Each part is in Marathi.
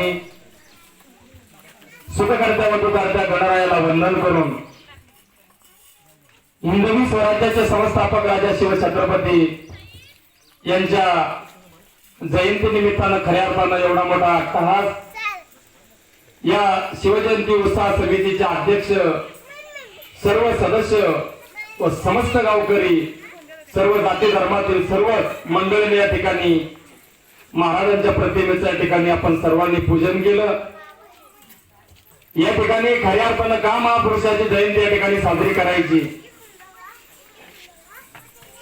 सर्वांनी सुखकर्त्या वटुकर्त्या गणरायाला वंदन करून हिंदवी स्वराज्याचे संस्थापक राजा शिवछत्रपती यांच्या जयंती निमित्तानं खऱ्या अर्थानं एवढा मोठा अट्टहास या शिवजयंती उत्साह समितीचे अध्यक्ष सर्व सदस्य व समस्त गावकरी सर्व जाती धर्मातील सर्व मंडळीने या ठिकाणी महाराजांच्या प्रतिमेच्या ठिकाणी आपण सर्वांनी पूजन केलं. या ठिकाणी खऱ्या अर्थानं का महापुरुषाची जयंती या ठिकाणी साजरी करायची?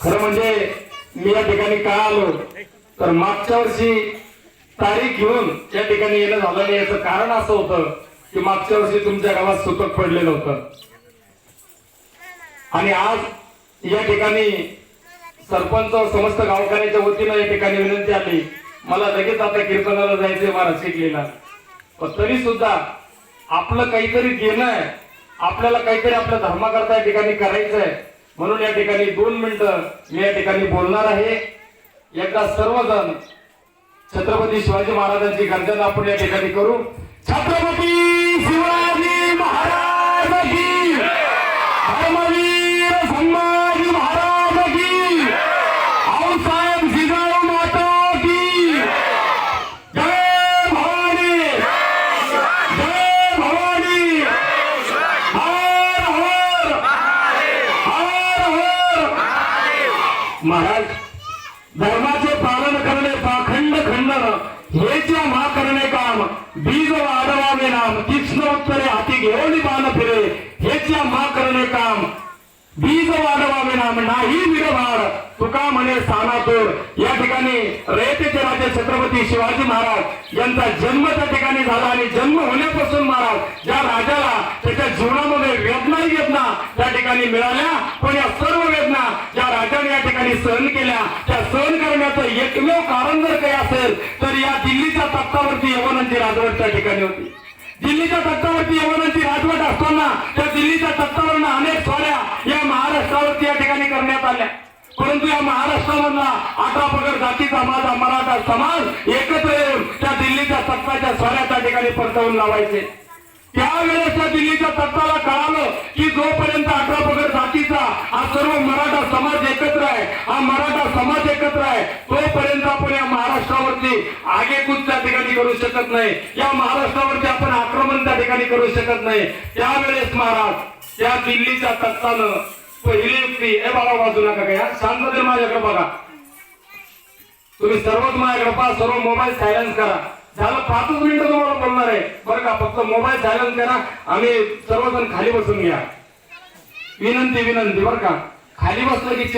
खरं म्हणजे मी या ठिकाणी का आलो? तर मागच्या वर्षी तारीख घेऊन या ठिकाणी येणं झालं नाही याचं कारण असं होतं की मागच्या वर्षी तुमच्या गावात सुतक पडलेलं होतं. आणि आज या ठिकाणी सरपंच समस्त गावकऱ्यांच्या वतीनं या ठिकाणी विनंती आली मला लगेच आता कीर्तनाला जायचंय महाराज शिकलेला पण तरी सुद्धा आपलं काहीतरी देणं आहे. आपल्याला काहीतरी आपल्या धर्माकरता या ठिकाणी करायचं आहे म्हणून या ठिकाणी दोन मिनिटं मी या ठिकाणी बोलणार आहे. एकदा सर्वजण छत्रपती शिवाजी महाराजांची गर्जना आपण या ठिकाणी करू. छत्रपती महाराज धर्माचे पालन करणे पाखंड खंडन हे या मा करणे काम बीज वाढवावे नाम तीक्ष्ण उत्तरे हाती घेऊन बाण फिरे हे या मा करणे काम. बीज वाढवावे नाम नाही विरभार. तुका म्हणे स्थानातूर या ठिकाणी रयतेचे राजे छत्रपती शिवाजी महाराज यांचा जन्म त्या ठिकाणी झाला आणि जन्म होण्यापासून महाराज ज्या राजाला त्याच्या जीवनामध्ये वेदनाही वेदना त्या ठिकाणी मिळाल्या पण या सर्व वेदना ज्या राजाने या ठिकाणी सहन केल्या त्या सहन करण्याचं एकमेव कारण जर काही असेल तर या दिल्लीच्या तख्तावरती यवनांची राजवट त्या ठिकाणी होती. दिल्लीच्या तख्तावरती यवनांची राजवट असताना त्या दिल्लीच्या तख्तावरनं अनेक स्वाऱ्या या महाराष्ट्रावरती या ठिकाणी करण्यात आल्या. परंतु या महाराष्ट्रामधला अठरा पगड जातीचा माझा मराठा समाज एकत्र येऊन त्या दिल्लीच्या सत्ताच्या सोऱ्या त्या ठिकाणी परतवून लावायचे. त्यावेळेस त्या दिल्ली हा मराठा समाज एकत्र आहे. तोपर्यंत आपण या महाराष्ट्रावरती आगेकूच त्या ठिकाणी करू शकत नाही. या महाराष्ट्रावरती आपण आक्रमण त्या ठिकाणी करू शकत नाही. त्यावेळेस महाराज त्या दिल्लीच्या तत्तानं पहिली युक्ती ए बाबा वाजू नका काय शांतते माझ्याकडे बघा. तुम्ही सर्वच माझ्याकडे पहा सर्व मोबाईल सायलेन्स करा. झालं पाचच मिनिटं तुम्हाला बोलणार आहे. बरं का फक्त मोबाईल सायलेन्स करा. आम्ही सर्वजण खाली बसून घ्या. विनंती विनंती बरं का. खाली बसलं की